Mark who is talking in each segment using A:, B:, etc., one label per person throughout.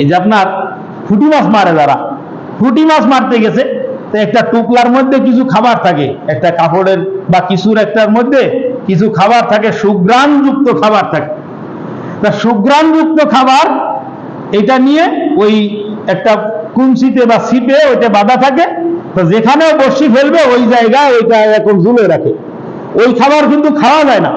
A: এই যে আপনার ফুটি মাছ মারে যারা, ফুটি মাছ মারতে গেছে, তো একটা টুকলার মধ্যে কিছু খাবার থাকে, একটা কাপড়ের বা কিছুর একটার মধ্যে কিছু খাবার থাকে সুগ্রাণযুক্ত খাবার থাকে। তা সুগ্রাণযুক্ত খাবার, এটা নিয়ে ওই একটা কুঞ্চিতে বা ছিপে ওইটা বাঁধা থাকে, তো যেখানে বসি ফেলবে, ওই জায়গায় ওইটা এরকম ঝুলে রাখে। ওই খাবার কিন্তু খাওয়া যায় না।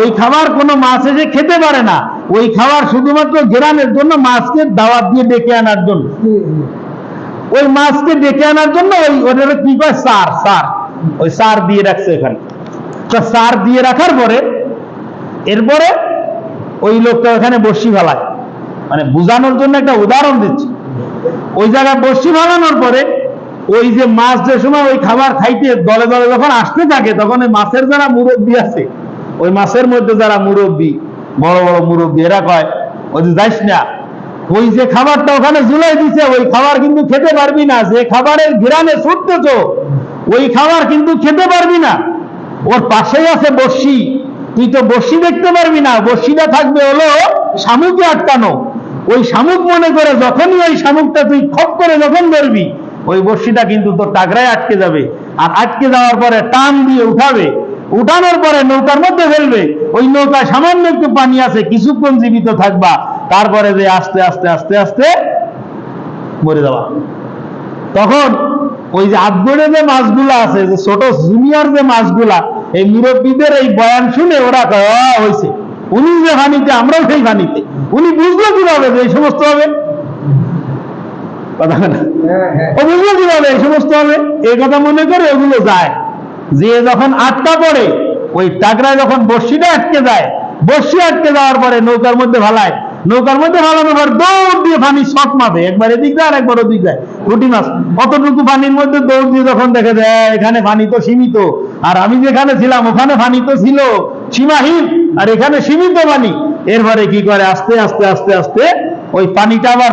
A: ওই খাবার কোনো মাছ এসে খেতে পারে না। ওই খাবার শুধুমাত্র গ্রামের জন্য মাছকে দাওয়াত দিয়ে ডেকে আনার জন্য। ওই মাছকে ডেকে আনার জন্য ওই ওটাকে কি কয়? সার সার। ওই সার দিয়ে রাখছে এখানে। তো সার দিয়ে রাখার পরে এরপরে ওই লোকটা ওখানে বসি ফেলায়। মানে বোঝানোর জন্য একটা উদাহরণ দিচ্ছি। ওই জায়গায় বসি ফেলানোর পরে ওই যে মাছ যে সময় ওই খাবার খাইতে দলে দলে যখন আসতে থাকে, তখন ওই মাছের যারা মুরব্বী আছে ওই মাছের মধ্যে যারা মুরব্বী, বড় বড় মুরব্বী, এরা কয়, ওই যাইস না, ওই যে খাবারটা ওখানে ঝুলাই দিছে, ওই খাবার কিন্তু খেতে পারবি না, যে খাবারের ঘিরানে ছুটতেছ, ওই খাবার কিন্তু খেতে পারবি না। ওর পাশেই আছে বর্ষি তুই তো বর্ষি দেখতে পারবি না বর্ষিটা থাকবে হলো শামুকে আটকানো। ওই শামুক মনে করে যখনই ওই শামুকটা তুই খপ করে যখন ধরবি, ওই বর্ষিটা কিন্তু তোর টাকরায় আটকে যাবে। আর আটকে যাওয়ার পরে টান দিয়ে উঠাবে। উঠানোর পরে নৌকার মধ্যে ফেলবে। ওই নৌকায় সামান্য একটু পানি আছে কিছুক্ষণ জীবিত থাকবা। তারপরে যে আস্তে আস্তে আস্তে আস্তে মরে যাওয়া তখন ওই যে আদগড়ে যে মাছগুলা আছে যে ছোট জুনিয়র যে মাছগুলা এই মুরব্বীদের এই বয়ান শুনে ওরা হয়েছে উনি যে পানিতে আমরাও সেই পানিতে উনি বুঝলো কীভাবে যে এই সমস্ত হবে? কথা না? ও বুঝলো কীভাবে এই সমস্ত হবে? এই কথা মনে করে ওগুলো যায়। যে যখন আটকা পড়ে, ওই টাকরায় যখন বর্ষিটা আটকে যায়, বর্ষি আটকে যাওয়ার পরে নৌকার মধ্যে ভালায়। নৌকার মধ্যে ভালানোর পর দৌড় দিয়ে পানি শট মাপে, একবার এদিক যায় আর একবার ওদিক যায়। পুঁটি মাছ, অতটুকু পানির মধ্যে দৌড় দিয়ে যখন দেখে যায় এখানে পানি তো সীমিত। আর আমি যেখানে ছিলাম, ওখানে পানি তো ছিল। সীমাহীন, আর এখানে সীমিত পানি। এরপরে কি করে? আস্তে আস্তে আস্তে আস্তে ওই পানিটা আবার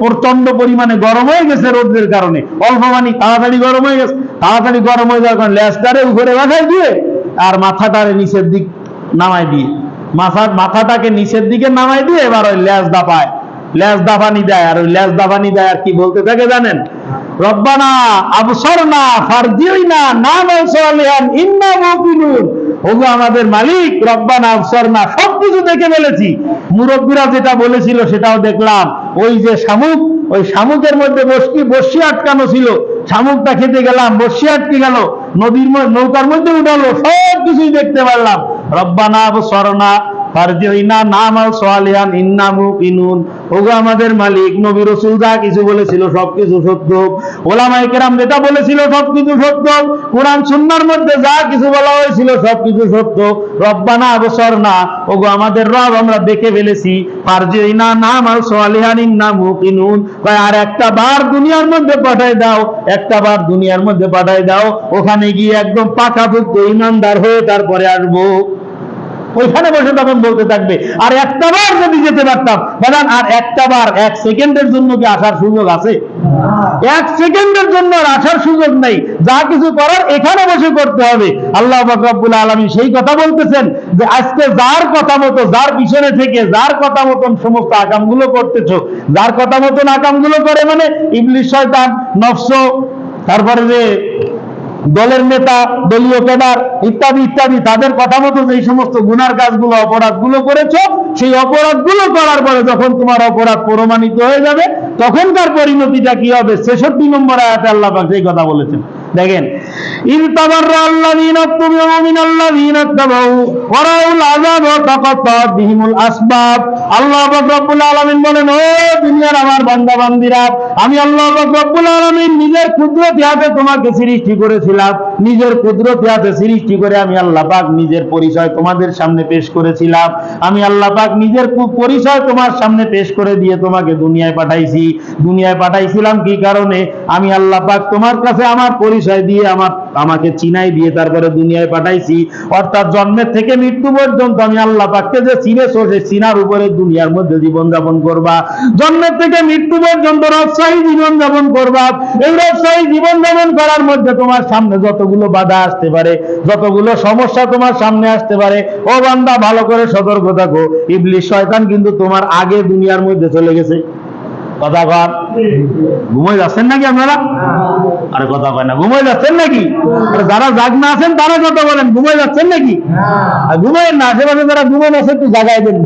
A: প্রচণ্ড পরিমাণে গরম হয়ে গেছে রোদের কারণে। অল্প পানি, তাড়াতাড়ি গরম হয়ে গেছে। তাড়াতাড়ি গরম হয়ে যাওয়ার কারণে লেজটারে উপরে বাঁধাই দিয়ে আর মাথাটারে নিচের দিক নামাই দিয়ে। মাথা মাথাটাকে নিচের দিকে নামাই দিয়ে এবার ওই ল্যাস দাপায় লেজ দাফানি দেয়, আর ওই লেজ দাফানি দেয় আর কি বলতে থাকে জানেন? রব্বানা ইন্না মুকিনুন ওগো আমাদের মালিক, রব্বানা দেখে ফেলেছি। মুরব্বীরা যেটা বলেছিল সেটাও দেখলাম। ওই যে শামুক, ওই শামুকের মধ্যে বসকি, বসি আটকানো ছিল। শামুকটা খেতে গেলাম, বসি আটকে গেল। নদীর নৌকার মধ্যে উঠালো সব কিছুই দেখতে পারলাম। রব্বানা আবসরনা আমাদের মালিক, নবী রসুল যা কিছু বলেছিল সবকিছু সত্য ওলামাই যেটা বলেছিল সবকিছু সত্য কোরআন সুন্নার মধ্যে যা কিছু বলা হয়েছিল সবকিছু সত্য রব্বানা অবসর না ওগো আমাদের রব আমরা দেখে ফেলেছি ফারজিনা নাম আল সোয়ালিহান, ইন্না মুকিনুন আর একটা বার দুনিয়ার মধ্যে পাঠাই দাও, একটা বার দুনিয়ার মধ্যে পাঠাই দাও। ওখানে গিয়ে একদম পাকাপুক্ত ইমানদার হয়ে তারপরে আসব। ওইখানে বসে তখন বলতে থাকবে, আর একটা বার যদি যেতে পারতাম। বাদান আর একটা বার, এক সেকেন্ডের জন্য কি আসার সুযোগ আছে? এক সেকেন্ডের জন্য আর আসার সুযোগ নেই। যা কিছু করার এখানে বসে করতে হবে। আল্লাহ রব্বুল আলমী সেই কথা বলতেছেন যে, আজকে যার কথা মতো, যার পিছনে থেকে, যার কথা মতন সমস্ত আকামগুলো করতেছো, যার কথা মতন আকামগুলো করে মানে ইবলিশ শয়তান, নফস, তারপরে যে দলের নেতা, দলীয় কেডার ইত্যাদি ইত্যাদি, তাদের কথা মতো যে সমস্ত গুনার কাজগুলো, অপরাধগুলো করেছ, সেই অপরাধগুলো করার পরে যখন তোমার অপরাধ প্রমাণিত হয়ে যাবে, তখনকার পরিণতিটা কি হবে? ছেষট্টি নম্বর আয়াতে আল্লাহ সেই কথা বলেছেন। দেখেন নিজের কুদরতি হাতে সৃষ্টি করে আমি আল্লাহ পাক নিজের পরিচয় তোমাদের সামনে পেশ করেছিলাম। আমি আল্লাহ পাক নিজের পরিচয় তোমার সামনে পেশ করে দিয়ে তোমাকে দুনিয়ায় পাঠাইছি। দুনিয়ায় পাঠাইছিলাম কি কারণে? আমি আল্লাহ পাক তোমার কাছে আমার দিয়ে আমার, আমাকে চিনাই দিয়ে তারপরে দুনিয়ায় পাঠাইছি। অর্থাৎ জন্মের থেকে মৃত্যু পর্যন্ত আমি আল্লাহ পাককে যে চিনেছো সেই চিনার উপরে দুনিয়ার মধ্যে জীবন যাপন করবা। জন্মের থেকে মৃত্যু পর্যন্ত রবসাহী জীবন যাপন করবা। এই রবসাহী জীবন যাপন করার মধ্যে তোমার সামনে যতগুলো বাধা আসতে পারে, যতগুলো সমস্যা তোমার সামনে আসতে পারে, ও বান্দা, ভালো করে সতর্ক থাকো। ইবলিশ শয়তান কিন্তু তোমার আগে দুনিয়ার মধ্যে চলে গেছে। কথা কন ঘুমাই যাচ্ছেন নাকি আপনারা? আরে কথা কয় না, ঘুমাই যাচ্ছেন নাকি? যারা জাগনা আছেন, তারা কথা বলেন, ঘুমাই যাচ্ছেন নাকি? আর ঘুমাই না, আশেপাশে যারা ঘুমান আছে, একটু জাগাই দেন।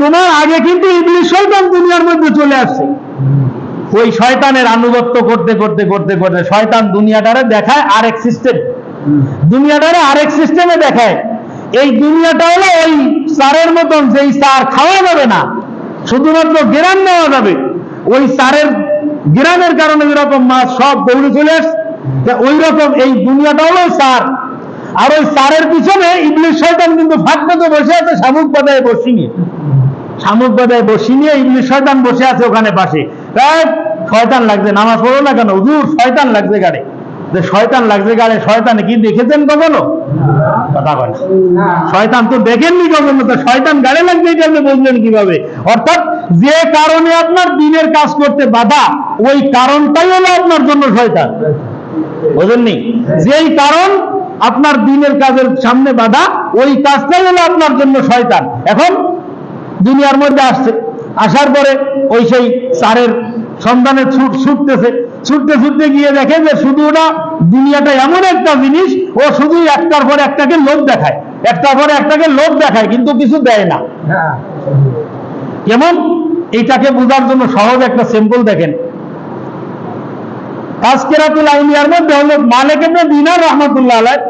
A: তোমার আগে কিন্তু ইবলিশ শয়তান দুনিয়ার মধ্যে চলে আসছে। ওই শয়তানের আনুগত্য করতে করতে করতে করতে শয়তান দুনিয়াটারে দেখায় আরেক সিস্টেম দুনিয়াটারে আরেক সিস্টেমে দেখায়। এই দুনিয়াটা হলো ওই সারের মতন, যেই সার খাওয়া যাবে না। শুধুমাত্র গ্রাম নেওয়া যাবে। ওই সারের গ্রামের কারণে যেরকম মাছ সব দৌড়ে চলে আসছে। ওই রকম এই দুনিয়াটা হলো সার। আর ওই সারের পিছনে ইংলিশ শয়তান কিন্তু ফাঁক পেতে বসে আছে, শামুক বাদায় বসি নিয়ে। শামুক বাদায় বসি নিয়ে ইংলিশ শয়তান বসে আছে ওখানে পাশে। শয়তান লাগছে, নামাজ পড়ো না কেন? হুজুর, শয়তান লাগছে গাড়ে যে শয়তান লাগছে গাড়ে শয়তান কি দেখেছেন কখনো? কথা বলে শয়তান তো দেখেননি কখনো তো শয়তান গাড়ে লাগবে এটা আপনি বুঝলেন কীভাবে? অর্থাৎ যে কারণে আপনার দিনের কাজ করতে বাধা ওই কারণটাই হলো আপনার জন্য শয়তান। বুঝেননি? যেই কারণ আপনার দিনের কাজের সামনে বাধা ওই কাজটাই হলো আপনার জন্য শয়তান। এখন দুনিয়ার মধ্যে আসছে। আসার পরে ওই সেই সারের সন্ধানে ছুট ছুটতেছে। ছুটতে ছুটতে গিয়ে দেখে যে শুধু ওটা দুনিয়াটা এমন একটা জিনিস ও শুধু একটার পর একটাকে লোভ দেখায়। একটার পরে একটাকে লোভ দেখায় কিন্তু কিছু দেয় না। যেমন এইটাকে বোঝার জন্য সহজ একটা সিম্পল দেখেন। তাজকিরাতুল আউলিয়ার মধ্যে হলো মালিক ইবনে দিনার রহমাতুল্লাহ আলাইহ।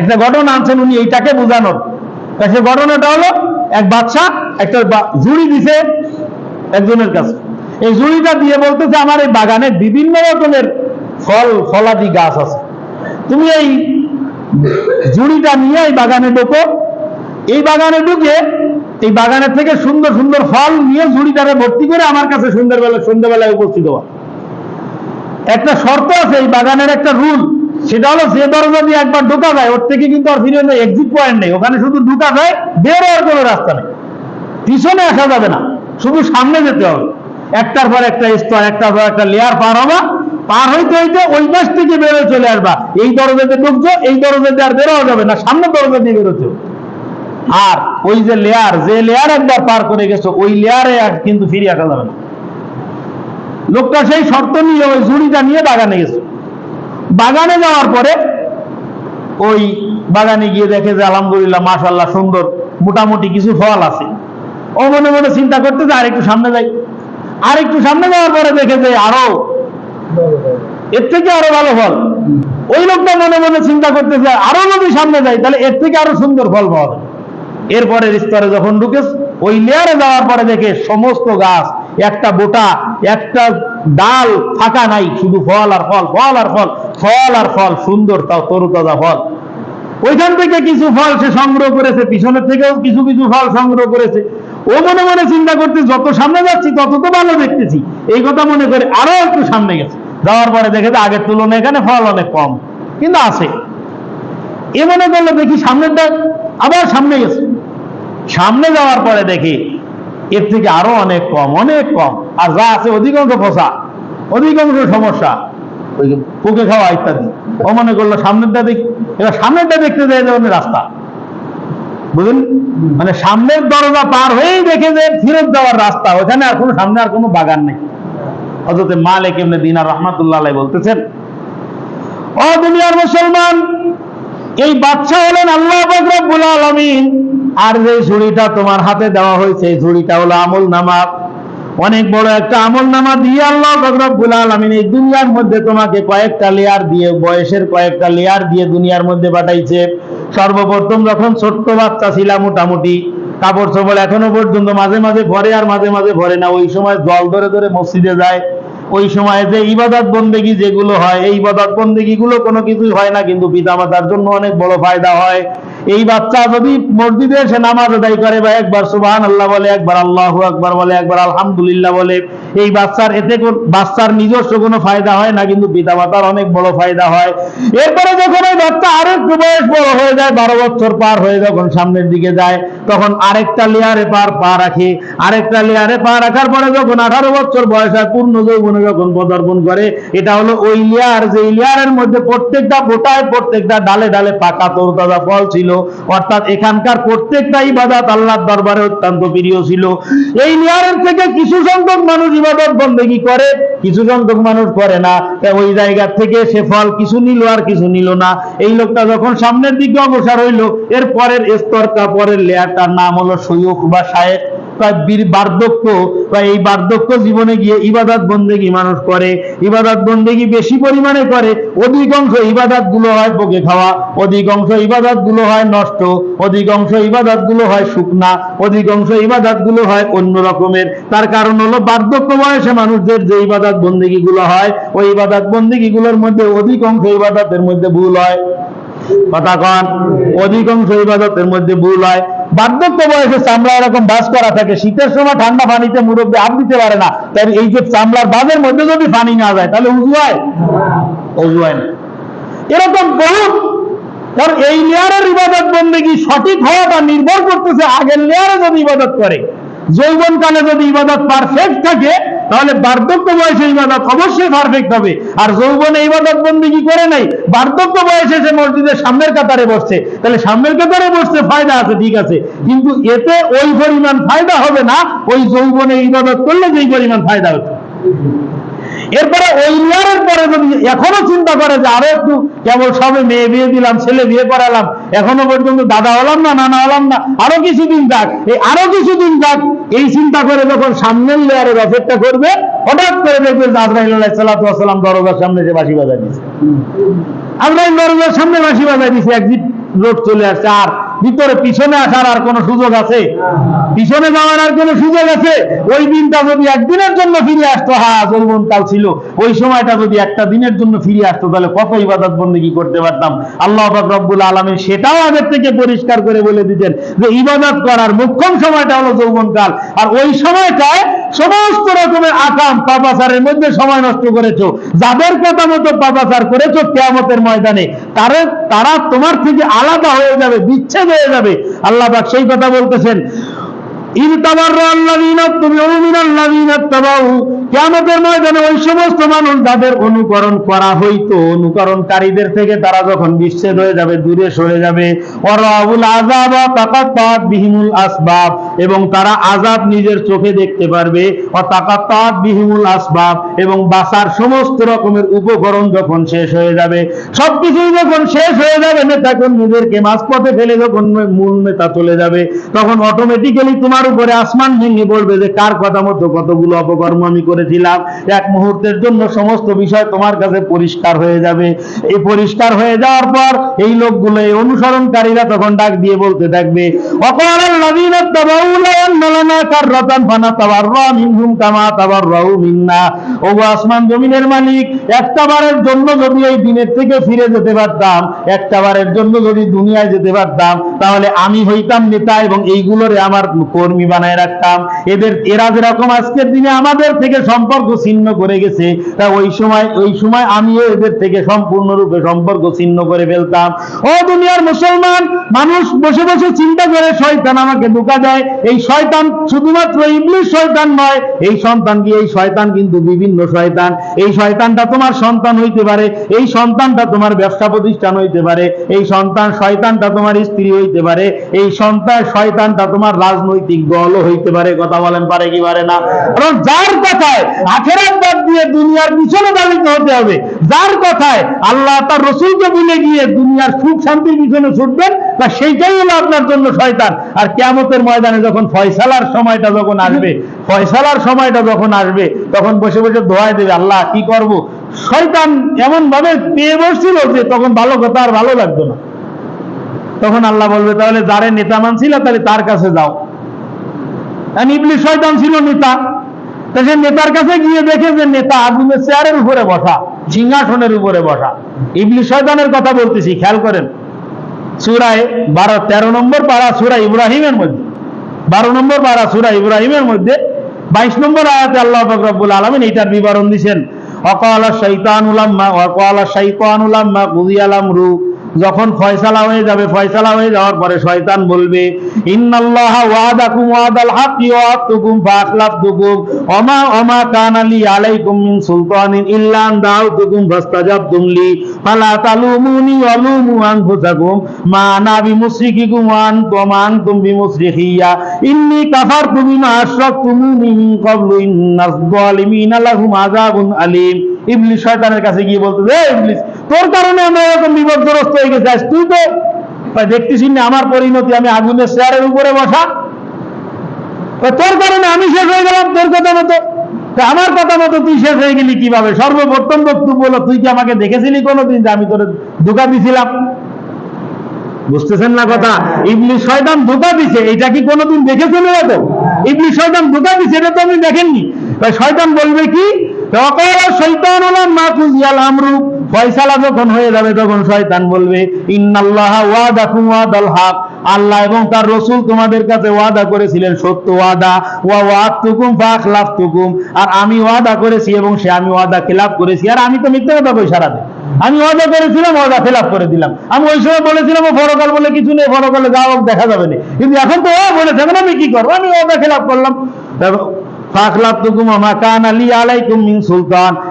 A: একটা ঘটনা আনছেন উনি এইটাকে বোঝানোর। সে ঘটনাটা হলো এক বাদশা একটা ঝুড়ি দিছে একজনের কাছে। এই ঝুড়িটা দিয়ে বলতেছে, আমার এই বাগানে বিভিন্ন রকমের ফল, ফলাদি গাছ আছে। তুমি এই ঝুড়িটা নিয়ে এই বাগানে ঢোকো। এই বাগানে ঢুকে এই বাগানের থেকে সুন্দর সুন্দর ফল নিয়ে ঝুড়িটারে ভর্তি করে আমার কাছে সন্ধ্যাবেলা, সন্ধ্যাবেলায় উপস্থিত হওয়া। একটা শর্ত আছে, এই বাগানের একটা রুল। সেটা হলো, যে দরজা দিয়ে একবার ঢোকা যায়, ওর থেকে কিন্তু আর ফিরে এক্সিট পয়েন্ট নেই। ওখানে শুধু ঢোকা যায় বের হওয়ার কোনো রাস্তা নেই। পিছনে আসা যাবে না, শুধু সামনে যেতে হবে। একটার পর একটা স্তর, একটার পর একটা লেয়ার পার হবা। পার হইতে হইতে ওই পাশ থেকে বেরোয় চলে আসবা। এই দরজাতে ঢুকছো, এই দরজাতে আর বেরোয়া যাবে না সামনে দরজা দিয়ে বেরোতে আর ওই যে লেয়ার যে লেয়ার একবার পার করে গেছো, ওই লেয়ারে আর কিন্তু ফিরে আসা যাবে না। লোকটা সেই শর্ত নিয়ে ওই ঝুড়িটা নিয়ে বাগানে গেছে। বাগানে যাওয়ার পরে ওই বাগানে গিয়ে দেখে যে আলহামদুলিল্লাহ মাশাল্লাহ সুন্দর, মোটামুটি কিছু ফল আছে। ও মনে মনে চিন্তা করতে যে আর একটু সামনে যাই। আর একটু সামনে যাওয়ার পরে দেখে যে আরও এর থেকে আরও ভালো ফল। ওই লোকটা মনে মনে চিন্তা করতেছে, আরও যদি সামনে যাই, তাহলে এর থেকে আরও সুন্দর ফল পাওয়া যাবে স্তরে যখন ঢুকে ওই লেয়ারে যাওয়ার পরে দেখে সমস্ত গাছ, একটা বোটা, একটা ডাল ফাঁকা নাই, শুধু ফল আর ফল ফল আর ফল ফল আর ফল, সুন্দর তাও তরুতাজা ফল। ওইখান থেকে কিছু ফল সে সংগ্রহ করেছে, পিছনের থেকেও কিছু কিছু ফল সংগ্রহ করেছে। ও মনে মনে চিন্তা করতে যত সামনে যাচ্ছি, তত তো ভালো দেখতেছি। এই কথা মনে করে আরও একটু সামনে গেছে। যাওয়ার পরে দেখে আগের তুলনায় এখানে ফল অনেক কম, কিন্তু আছে। এ মনে করল, দেখি সামনেরটা আবার সামনে গেছে। সামনে যাওয়ার পরে দেখি, এর থেকে আরও অনেক কম অনেক কম। আর যা আছে অধিকাংশ ফসা, অধিকাংশ সমস্যা, ওই পোকে খাওয়া ইত্যাদি। ও মনে করল, সামনেরটা দেখ, এবার সামনেরটা দেখতে যায় রাস্তা। বুঝলেন? মানে সামনের দরজা পার হয়ে দেখে যে ফিরত যাওয়ার রাস্তা, ওখানে আর কোনো সামনে আর কোনো বাগান নেই। হজরতে মালিক এমনি দিনার রহমাতুল্লাহ বলতেছেন ও দুনিয়ার মুসলমান, এই বাচ্চা হলেন আল্লাহ রব্বুল আলামিন, আর যে ঝুড়িটা তোমার হাতে দেওয়া হয়েছে, এই ঝুড়িটা হলো আমল নামা। অনেক বড় একটা আমল নামা দিয়ে আল্লাহ রব্বুল আলামিন এই দুনিয়ার মধ্যে তোমাকে কয়েকটা লেয়ার দিয়ে, বয়সের কয়েকটা লেয়ার দিয়ে দুনিয়ার মধ্যে পাঠাইছে। সর্বপ্রথম যখন ছোট্ট বাচ্চা ছিলাম মোটামুটি, কাপড় চোপড় এখনও পর্যন্ত মাঝে মাঝে ভরে আর মাঝে মাঝে ভরে না, ওই সময় জল ধরে ধরে মসজিদে যায়। ওই সময় যে ইবাদত বন্দেগি যেগুলো হয়, এই ইবাদত বন্দেগি গুলো কোনো কিছুই হয় না, কিন্তু পিতামাতার জন্য অনেক বড় ফায়দা হয়। এই বাচ্চা যদি মসজিদে এসে নামাজ আদায় করে বা একবার সুবাহান আল্লাহ বলে, একবার আল্লাহ একবার বলে, একবার আলহামদুলিল্লাহ বলে, এই বাচ্চার এতে বাচ্চার নিজস্ব কোনো ফায়দা হয় না, কিন্তু পিতা মাতার অনেক বড় ফায়দা হয়। এরপরে যখন ওই বাচ্চা আরও একটু বয়স বড় হয়ে যায়, বারো বছর পার হয়ে যখন সামনের দিকে যায় তখন আরেকটা লেয়ারে পার পা রাখে। আরেকটা লেয়ারে পা রাখার পরে যখন আঠারো বছর বয়স হয়, পূর্ণ যৌবনে যখন পদার্পণ করে, এটা হলো ওই লেয়ার যে লেয়ারের মধ্যে প্রত্যেকটা ফোটায় প্রত্যেকটা ডালে ডালে পাকা তরতাজা ফল ছিল। অর্থাৎ এখানকার প্রত্যেকটা ইবাদত আল্লাহর দরবারে অত্যন্ত প্রিয় ছিল। এই লেয়ারের থেকে কিছু সংখ্যক মানুষ ইবাদত বন্দেগি করে, কিছু সংখ্যক মানুষ করে না। ওই জায়গা থেকে সে ফল কিছু নিল আর কিছু নিল না। এই লোকটা যখন সামনের দিকে অগ্রসর হইল, এর পরের স্তরটা পরের লেয়ারটার নাম হলো সৈয়ক বা শায়েক বীর বার্ধক্য বা এই বার্ধক্য জীবনে গিয়ে ইবাদত বন্দেগি মানুষ করে। ইবাদত বন্দেগি বেশি পরিমাণে করে, অধিকাংশ ইবাদতগুলো হয় বকে খাওয়া, অধিকাংশ ইবাদতগুলো হয় নষ্ট, অধিকাংশ ইবাদতগুলো হয় শুকনা, অধিকাংশ ইবাদতগুলো হয় অন্য রকমের। তার কারণ হলো বার্ধক্য বয়সে মানুষদের যে ইবাদত বন্দেগি গুলো হয়, ওই ইবাদত বন্দেগি গুলোর মধ্যে অধিকাংশ ইবাদতের মধ্যে ভুল হয়। কথা কন, অধিকাংশ ইবাদতের মধ্যে ভুল হয়। বার্ধক্য বয়সে চামড়া এরকম বাস করা থাকে, শীতের সময় ঠান্ডা পানিতে মুরব্বী আপ দিতে পারে না। তাই এই যে চামড়ার বাজের মধ্যে যদি পানি না যায়, তাহলে উজু হয়? উজু হয় না। এরকম বহু কারণ এই লেয়ারের ইবাদত বন্দেগি সঠিক হওয়াটা নির্ভর করতেছে, আগের লেয়ারে যদি ইবাদত করে, যৌবনকালে যদি ইবাদত পারফেক্ট থাকে তাহলে বার্ধক্য বয়সে ইবাদত অবশ্যই পারফেক্ট হবে। আর যৌবনে ইবাদত বন্দি কি করে নাই? বার্ধক্য বয়সে সে মসজিদের সামনের কাতারে বসছে। তাহলে সামনের কাতারে বসছে ফায়দা আছে, ঠিক আছে। কিন্তু এতে ওই পরিমাণ ফায়দা হবে না, ওই যৌবনে ইবাদত করলে যেই পরিমাণ ফায়দা হচ্ছে। এরপরে ওই লেয়ারের পরে যদি এখনও চিন্তা করে যে আরও একটু কেবল সবে মেয়ে বিয়ে দিলাম, ছেলে বিয়ে করালাম, এখনও পর্যন্ত দাদা হলাম না, নানা হলাম না, আরও কিছুদিন যাক, এই আরও কিছুদিন যাক, এই চিন্তা করে যখন সামনের লেয়ারের অপেক্ষা করবে, হঠাৎ করে দেখবে আজরাইল সালাম দরজার সামনে যে বাঁশি বাজায় দিয়েছে। আজরাইল দরজার সামনে বাসি বাজায় দিয়েছে, একদিন রোড চলে আসছে আর ভিতরে পিছনে আসার আর কোনো সুযোগ আছে? পিছনে যাওয়ার আর কোনো সুযোগ আছে? ওই দিনটা যদি একদিনের জন্য ফিরে আসতো হ্যাঁ যৌবন কাল ছিল। ওই সময়টা যদি একটা দিনের জন্য ফিরে আসতো, তাহলে কত ইবাদত বন্দেগী করতে পারতাম। আল্লাহ রব্বুল আলমীর সেটাও আগের থেকে পরিষ্কার করে বলে দিতেন যে, ইবাদত করার মুখ্যম সময়টা হলো যৌবন কাল। আর ওই সময়টায় সমস্ত রকমের আকাম পাপাচারের মধ্যে সময় নষ্ট করেছ। যাদের কথা মতো পাপাচার করেছ কেয়ামতের ময়দানে, তারা তারা তোমার থেকে আলাদা হয়ে যাবে, বিচ্ছেদ হয়ে যাবে। আল্লাহ পাক সেই কথা বলতেছেন, ইন তাবাররা আল্লাযীনা তুবিউ মিনাল্লাযীনা তাবাউ কিয়ামতের ময়দানে ওই সমস্ত মানুষ যাদের অনুকরণ করা হইতো, অনুকরণকারীদের থেকে তারা যখন বিচ্ছেদ হয়ে যাবে, দূরে সরে যাবে বিহিমুল আসবাব, এবং তারা আযাব নিজের চোখে দেখতে পারবে বিহিমুল আসবাব, এবং বাসার সমস্ত রকমের উপকরণ যখন শেষ হয়ে যাবে, সবকিছুই যখন শেষ হয়ে যাবে নেতা কর্মীদেরকে মাঝপথে ফেলে যখন মূল নেতা চলে যাবে, তখন অটোমেটিক্যালি তোমার উপরে আসমান ভেঙে পড়বে যে কার কথা মতো কতগুলো অপকর্ম আমি করেছিলাম এক মুহূর্তের জন্য সমস্ত বিষয় তোমার কাছে পরিষ্কার হয়ে যাবে। এই পরিষ্কার হয়ে যাওয়ার পর এই লোকগুলো, এই অনুসরণকারীরা তখন ডাক দিয়ে বলতে থাকবে একটা বারের জন্য যদি দিনের থেকে ফিরে যেতে পারতাম, একটা বারের জন্য যদি দুনিয়ায় যেতে পারতাম, তাহলে আমি হইতাম এবং এইগুলোরে আমার কর্মী বানায় রাখতাম। এদের, এরা যেরকম আজকের দিনে আমাদের থেকে সম্পর্ক ছিন্ন করে গেছে, তা ওই সময় ওই সময় আমিও এদের থেকে সম্পূর্ণরূপে সম্পর্ক ছিন্ন করে ফেলতাম। ও দুনিয়ার মুসলমান, মানুষ বসে বসে চিন্তা করে, শয়তান আমাকে ধোকা দেয়। এই শয়তান শুধুমাত্র ইবলিশ শয়তান নয়, এই সন্তান কি? এই শয়তান কিন্তু বিভিন্ন শয়তান। এই শয়তানটা তোমার সন্তান হইতে পারে, এই সন্তানটা তোমার ব্যবসা প্রতিষ্ঠান হইতে পারে, এই সন্তান শয়তানটা তোমার স্ত্রী হইতে পারে, এই সন্তান শয়তানটা তোমার রাজনৈতিক দলও হইতে পারে। কথা বলেন, পারে কি পারে না? কারণ যার কথায় আপনার জন্য শয়তান। আর কেয়ামতের ময়দানে যখন ফয়সালার সময়টা যখন আসবে, ফয়সালার সময়টা যখন আসবে, তখন বসে বসে দেবে, আল্লাহ, কি করব? শয়তান এমন ভাবে পেয়ে বসছিল যে তখন ভালো কথা আর ভালো লাগতো না। তখন আল্লাহ বলবে, তাহলে যারে নেতা মানছিল, তাহলে তার কাছে যাও। ইবলি শয়তান ছিল নেতা। তা সে নেতার কাছে গিয়ে দেখে যে নেতা আগুনের চেয়ারের উপরে বসা, সিংহাসনের উপরে বসা। ইবলি শয়তানের কথা বলতেছি, খেয়াল করেন। সুরায় বারো, তেরো নম্বর পাড়া সুরা ইব্রাহিমের মধ্যে। বারো নম্বর পাড়া সুরা ইব্রাহিমের মধ্যে বাইশ নম্বর আয়াতে আল্লাহ পাক রব্বুল আলমিন এইটার বিবরণ দিছেন, অকাল শৈতান উলাম্মা অকাল শৈতান উলাম্মা কুদিয়াল যখন ফয়সালা হয়ে যাবে, ফয়সালা হয়ে যাওয়ার পরে শয়তান বলবে, ইন্নাল্লাহ ওয়াদাকুম ওয়াদাল হাক্কি ওয়া আতুকুম ফাখলাফতুকুম। ওমা ওমা কানা লি আলাইকুম মিন সুলতানিন ইল্লা আন দাউতুকুম ফাস্তাজাবতুম ফালা তালুমুনি ওয়ালুমু আনফুসাকুম মা আনা বিমুশরিকিকুম ওয়া আনতুম আনতুম বিমুশরিকিয়া ইন্নী কাফারতু বিমা মিন শয়তানের কাছে গিয়ে বলতে এ ইবলিস, তোর কারণে আমরা এরকম বিপদগ্রস্ত হয়ে গেছি। তুই তো দেখতেছিস না আমার পরিণতি, আমি আগুনের চেয়ারের উপরে বসা তোর কারণে আমি শেষ হয়ে গেলাম, তোর কথা মতো। আমার কথা মতো তুই শেষ হয়ে গেলি কীভাবে? সর্বপ্রথম বক্তব্য হলো, তুই কি আমাকে দেখেছিলি কোনোদিন যে আমি তোর ধোকা দিছিলাম? বুঝতেছেন না কথা? ইবলিশ শয়তান ধোকা দিছে, এটা কি কোনোদিন দেখেছেন এরা তো? ইবলিশ শয়তান ধোকা দিছে, এটা তো আপনি দেখেননি। শয়তান বলবে কি? শৈতান হলাম মা কুজিয়াল আমরু, ফয়সালা যখন হয়ে যাবে তখন শয়তান বলবে, ইন্নাল্লাহ ওয়াদাকুম ওয়াদাল হক। আল্লাহ এবং তার রসুল তোমাদের কাছে ওয়াদা করেছিলেন, সত্য ওয়াদা, ওয়া ওয়াদতুকুম ফাখলাফতুকুম আর আমি ওয়াদা করেছি এবং সে আমি ওয়াদা খেলাফ করেছি। আর আমি তো মিথ্যা কথা কই সারাতে আমি ওয়াদা করেছিলাম, ওয়াদা খেলাফ করে দিলাম। আমি ওই সময় বলেছিলাম, ও ফরকাল, বলে কিছু নেই, ফরকালে যাওয়া দেখা যাবে না। কিন্তু এখন তো ও বলেছে আমি কি করব? আমি ওয়াদা খেলাফ করলাম।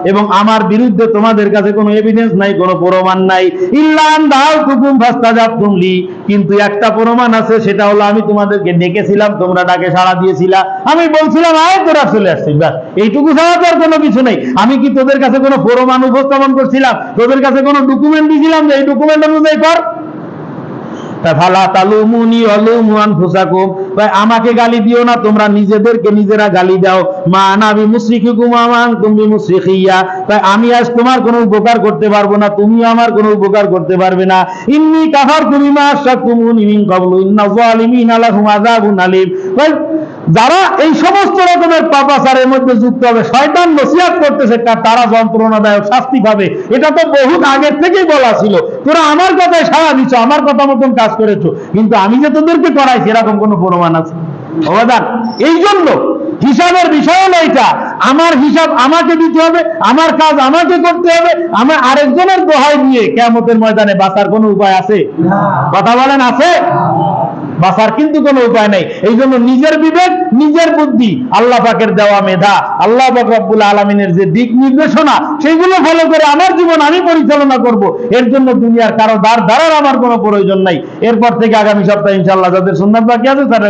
A: এবং আমার বিরুদ্ধে তোমাদের কাছে কোনো এভিডেন্স নাই, কোনো প্রমাণ নাই। ইল্লা আন দাউতুকুম ফাস্তাজাবতুম লি। কিন্তু একটা প্রমাণ আছে, সেটা হলো আমি তোমাদেরকে ডেকেছিলাম, তোমরা ডাকে সাড়া দিয়েছিলা। আমি বলছিলাম, আয় তোরা চলে আসছিস ব্যাস এইটুকু ছাড়া তো আর কোনো কিছু নেই। আমি কি তোদের কাছে কোনো প্রমাণ উপস্থাপন করছিলাম? তোদের কাছে কোনো ডকুমেন্ট দিয়েছিলাম যে এই ডকুমেন্ট অনুযায়ী কর? আমাকে গালি দিও না, তোমরা নিজেদেরকে নিজেরা গালি দাও। মা নাবি বিমুশরিকুকুম আমা তুমি বিমুশরিকিয়া। তাই আমি আজ তোমার কোনো উপকার করতে পারব না, তুমি আমার কোনো উপকার করতে পারবে না। ইন্নি তাহার তুমি মা মিন কবলু ইন্না জালিমিন লাহুম আযাবুন আলীম। যারা এই সমস্ত রকমের পাপাচারের মধ্যে যুক্ত হবে, শয়তান নসিহাত করতেছে তারা যন্ত্রণাদায়ক শাস্তি পাবে এটা তো বহুত আগের থেকেই বলা ছিল। তোরা আমার কথায় সাড়া দিচ্ছ আমার কথা মতন কাজ করেছ। কিন্তু আমি যে তোদেরকে করাইছি, এরকম কোনো প্রমাণ আছে? অবদান। এই জন্য হিসাবের বিষয় হলো এটা আমার হিসাব আমাকে দিতে হবে, আমার কাজ আমাকে করতে হবে, আমার আরেকজনের দোহাই দিয়ে কেমতের ময়দানে বাঁচার কোনো উপায় আছে? কথা বলেন, আছে? বাঁচার কিন্তু কোনো উপায় নেই। এই জন্য নিজের বিবেক, নিজের বুদ্ধি, আল্লাহ পাকের দেওয়া মেধা, আল্লাহ পাক রব্বুল আলমিনের যে দিক নির্দেশনা সেইগুলো ফলো করে আমার জীবন আমি পরিচালনা করব। এর জন্য দুনিয়ার কারও দ্বার দ্বারার আমার কোনো প্রয়োজন নাই। এরপর থেকে আগামী সপ্তাহে ইনশাল্লাহ যাদের সুন্দর বাকি আছে তারা